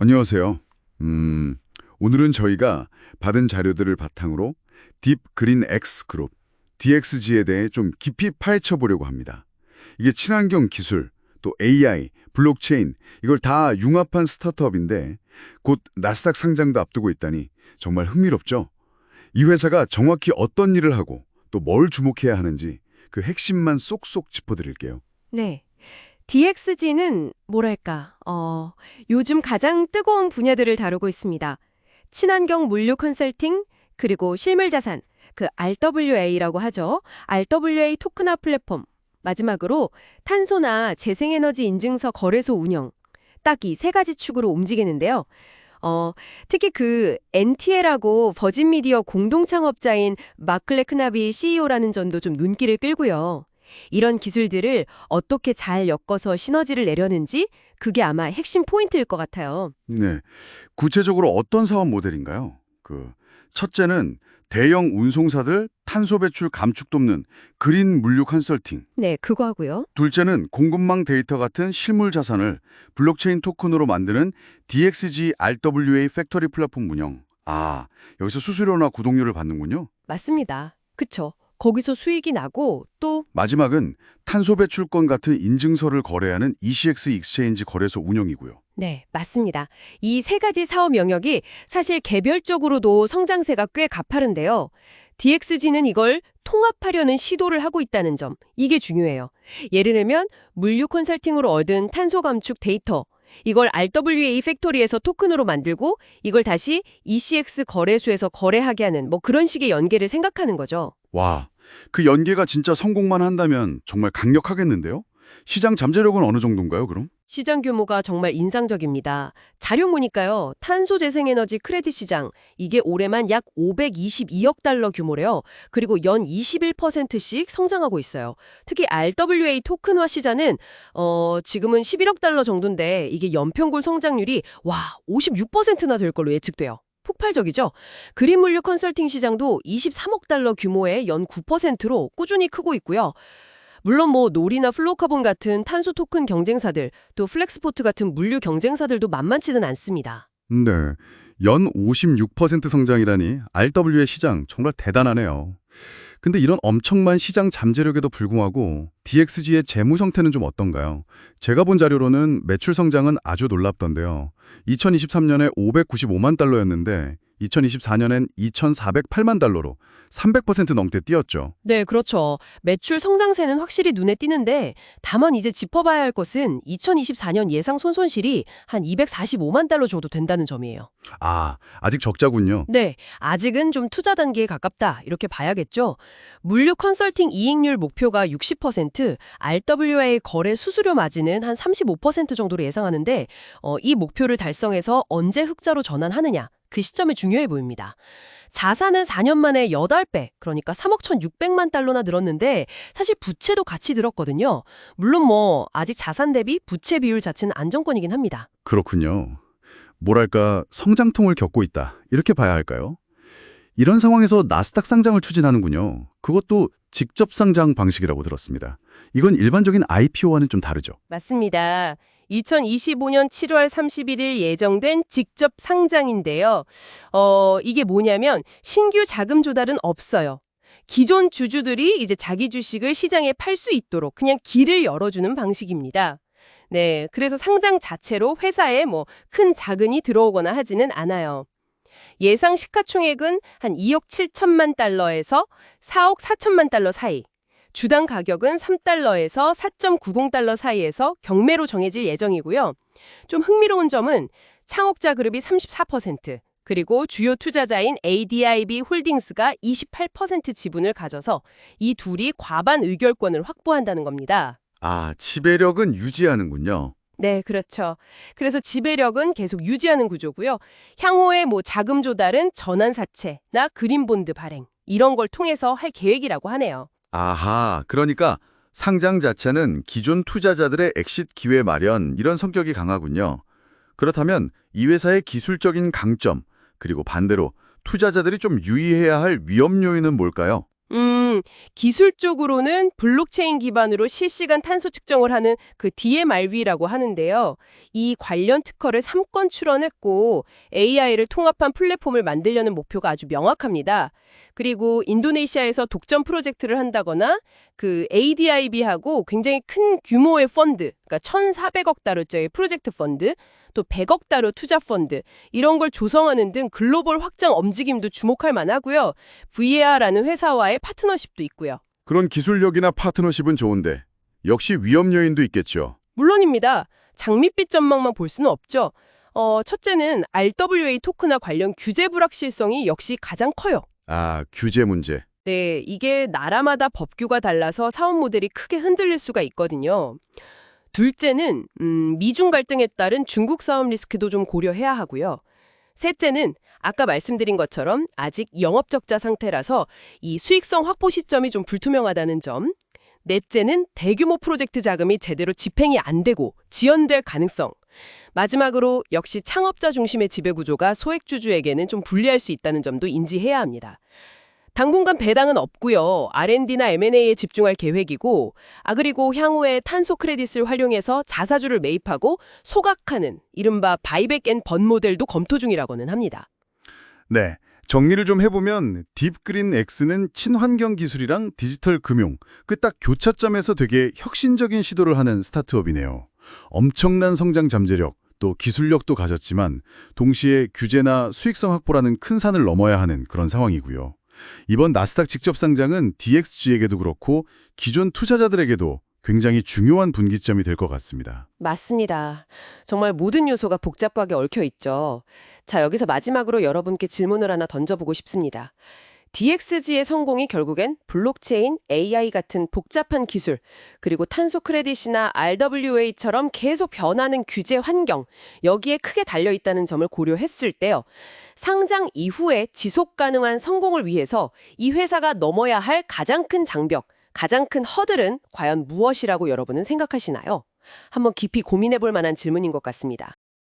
안녕하세요. 음, 오늘은 저희가 받은 자료들을 바탕으로 딥 그린 X 그룹, DXG에 대해 좀 깊이 파헤쳐 보려고 합니다. 이게 친환경 기술, 또 AI, 블록체인, 이걸 다 융합한 스타트업인데 곧 나스닥 상장도 앞두고 있다니 정말 흥미롭죠? 이 회사가 정확히 어떤 일을 하고 또 뭘 주목해야 하는지 그 핵심만 쏙쏙 짚어드릴게요. 네. DXG는 뭐랄까, 어, 요즘 가장 뜨거운 분야들을 다루고 있습니다. 친환경 물류 컨설팅, 그리고 실물 자산, 그 RWA라고 하죠. RWA 토큰화 플랫폼. 마지막으로 탄소나 재생에너지 인증서 거래소 운영. 딱 이 세 가지 축으로 움직이는데요. 어, 특히 그 NTL하고 버진 미디어 공동 창업자인 마클레 크나비 CEO라는 점도 좀 눈길을 끌고요. 이런 기술들을 어떻게 잘 엮어서 시너지를 내려는지 그게 아마 핵심 포인트일 것 같아요. 네. 구체적으로 어떤 사업 모델인가요? 그 첫째는 대형 운송사들 탄소 배출 감축 돕는 그린 물류 컨설팅. 네, 그거 하고요. 둘째는 공급망 데이터 같은 실물 자산을 블록체인 토큰으로 만드는 DXG RWA 팩토리 플랫폼 운영. 아, 여기서 수수료나 구독료를 받는군요. 맞습니다. 그쵸. 거기서 수익이 나고 또 마지막은 탄소 배출권 같은 인증서를 거래하는 ECX 익스체인지 거래소 운영이고요. 네, 맞습니다. 이 세 가지 사업 영역이 사실 개별적으로도 성장세가 꽤 가파른데요. DXG는 이걸 통합하려는 시도를 하고 있다는 점, 이게 중요해요. 예를 들면 물류 컨설팅으로 얻은 탄소 감축 데이터, 이걸 RWA 팩토리에서 토큰으로 만들고 이걸 다시 ECX 거래소에서 거래하게 하는 뭐 그런 식의 연계를 생각하는 거죠. 와, 그 연계가 진짜 성공만 한다면 정말 강력하겠는데요? 시장 잠재력은 어느 정도인가요, 그럼? 시장 규모가 정말 인상적입니다. 자료 보니까요. 탄소 재생에너지 크레딧 시장 이게 올해만 약 522억 달러 규모래요. 그리고 연 21%씩 성장하고 있어요. 특히 RWA 토큰화 시장은 어, 지금은 11억 달러 정도인데 이게 연평균 성장률이 와 56%나 될 걸로 예측돼요. 폭발적이죠. 그린 물류 컨설팅 시장도 23억 달러 규모의 연 9%로 꾸준히 크고 있고요. 물론 뭐 놀이나 플로카본 같은 탄소 토큰 경쟁사들, 또 플렉스포트 같은 물류 경쟁사들도 만만치는 않습니다. 네. 연 56% 성장이라니 RW의 시장 정말 대단하네요. 근데 이런 엄청난 시장 잠재력에도 불구하고 DXG의 재무 형태는 좀 어떤가요? 제가 본 자료로는 매출 성장은 아주 놀랍던데요. 2023년에 595만 달러였는데 2024년엔 2,408만 달러로 300% 넘게 뛰었죠. 네, 그렇죠. 매출 성장세는 확실히 눈에 띄는데 다만 이제 짚어봐야 할 것은 2024년 예상 손손실이 한 245만 달러 정도 된다는 점이에요. 아, 아직 적자군요. 네, 아직은 좀 투자 단계에 가깝다 이렇게 봐야겠죠. 물류 컨설팅 이익률 목표가 60%, RWA 거래 수수료 마진은 한 35% 정도로 예상하는데 어, 이 목표를 달성해서 언제 흑자로 전환하느냐 그 시점이 중요해 보입니다. 자산은 4년 만에 8배, 그러니까 3억 1,600만 달러나 늘었는데 사실 부채도 같이 늘었거든요. 물론 뭐 아직 자산 대비 부채 비율 자체는 안정권이긴 합니다. 그렇군요. 뭐랄까 성장통을 겪고 있다. 이렇게 봐야 할까요? 이런 상황에서 나스닥 상장을 추진하는군요. 그것도 직접 상장 방식이라고 들었습니다. 이건 일반적인 IPO와는 좀 다르죠. 맞습니다. 2025년 7월 31일 예정된 직접 상장인데요. 어, 이게 뭐냐면 신규 자금 조달은 없어요. 기존 주주들이 이제 자기 주식을 시장에 팔 수 있도록 그냥 길을 열어주는 방식입니다. 네, 그래서 상장 자체로 회사에 뭐 큰 자금이 들어오거나 하지는 않아요. 예상 시가총액은 한 2억 7천만 달러에서 4억 4천만 달러 사이. 주당 가격은 3달러에서 4.90달러 사이에서 경매로 정해질 예정이고요. 좀 흥미로운 점은 창업자 그룹이 34%, 그리고 주요 투자자인 ADIB 홀딩스가 28% 지분을 가져서 이 둘이 과반 의결권을 확보한다는 겁니다. 아, 지배력은 유지하는군요. 네, 그렇죠. 그래서 지배력은 계속 유지하는 구조고요. 향후에 뭐 자금 조달은 전환 사채나 그린 본드 발행 이런 걸 통해서 할 계획이라고 하네요. 아하, 그러니까 상장 자체는 기존 투자자들의 엑싯 기회 마련 이런 성격이 강하군요. 그렇다면 이 회사의 기술적인 강점, 그리고 반대로 투자자들이 좀 유의해야 할 위험 요인은 뭘까요? 음, 음, 기술적으로는 블록체인 기반으로 실시간 탄소 측정을 하는 그 DMRV라고 하는데요. 이 관련 특허를 3건 출원했고 AI를 통합한 플랫폼을 만들려는 목표가 아주 명확합니다. 그리고 인도네시아에서 독점 프로젝트를 한다거나 그 ADIB하고 굉장히 큰 규모의 펀드, 그러니까 1,400억 달러짜리 프로젝트 펀드, 또 100억 달러 투자 펀드 이런 걸 조성하는 등 글로벌 확장 움직임도 주목할 만하고요. VAR라는 회사와의 파트너십도 있고요. 그런 기술력이나 파트너십은 좋은데 역시 위험 요인도 있겠죠. 물론입니다. 장밋빛 전망만 볼 수는 없죠. 어, 첫째는 RWA 토크나 관련 규제 불확실성이 역시 가장 커요. 아, 규제 문제. 네, 이게 나라마다 법규가 달라서 사업 모델이 크게 흔들릴 수가 있거든요. 둘째는 음, 미중 갈등에 따른 중국 사업 리스크도 좀 고려해야 하고요. 셋째는 아까 말씀드린 것처럼 아직 영업 적자 상태라서 이 수익성 확보 시점이 좀 불투명하다는 점. 넷째는 대규모 프로젝트 자금이 제대로 집행이 안 되고 지연될 가능성. 마지막으로 역시 창업자 중심의 지배 구조가 소액주주에게는 좀 불리할 수 있다는 점도 인지해야 합니다. 당분간 배당은 없고요. R&D나 M&A에 집중할 계획이고 아 그리고 향후에 탄소 크레딧을 활용해서 자사주를 매입하고 소각하는 이른바 바이백 앤 번 모델도 검토 중이라고는 합니다. 네. 정리를 좀 해보면 딥그린 X는 친환경 기술이랑 디지털 금융, 그 딱 교차점에서 되게 혁신적인 시도를 하는 스타트업이네요. 엄청난 성장 잠재력, 또 기술력도 가졌지만 동시에 규제나 수익성 확보라는 큰 산을 넘어야 하는 그런 상황이고요. 이번 나스닥 직접 상장은 DXG에게도 그렇고 기존 투자자들에게도 굉장히 중요한 분기점이 될 것 같습니다. 맞습니다. 정말 모든 요소가 복잡하게 얽혀 있죠. 자, 여기서 마지막으로 여러분께 질문을 하나 던져보고 싶습니다. DXG의 성공이 결국엔 블록체인, AI 같은 복잡한 기술, 그리고 탄소 크레딧이나 RWA처럼 계속 변하는 규제 환경, 여기에 크게 달려 있다는 점을 고려했을 때요. 상장 이후에 지속 가능한 성공을 위해서 이 회사가 넘어야 할 가장 큰 장벽, 가장 큰 허들은 과연 무엇이라고 여러분은 생각하시나요? 한번 깊이 고민해 볼 만한 질문인 것 같습니다.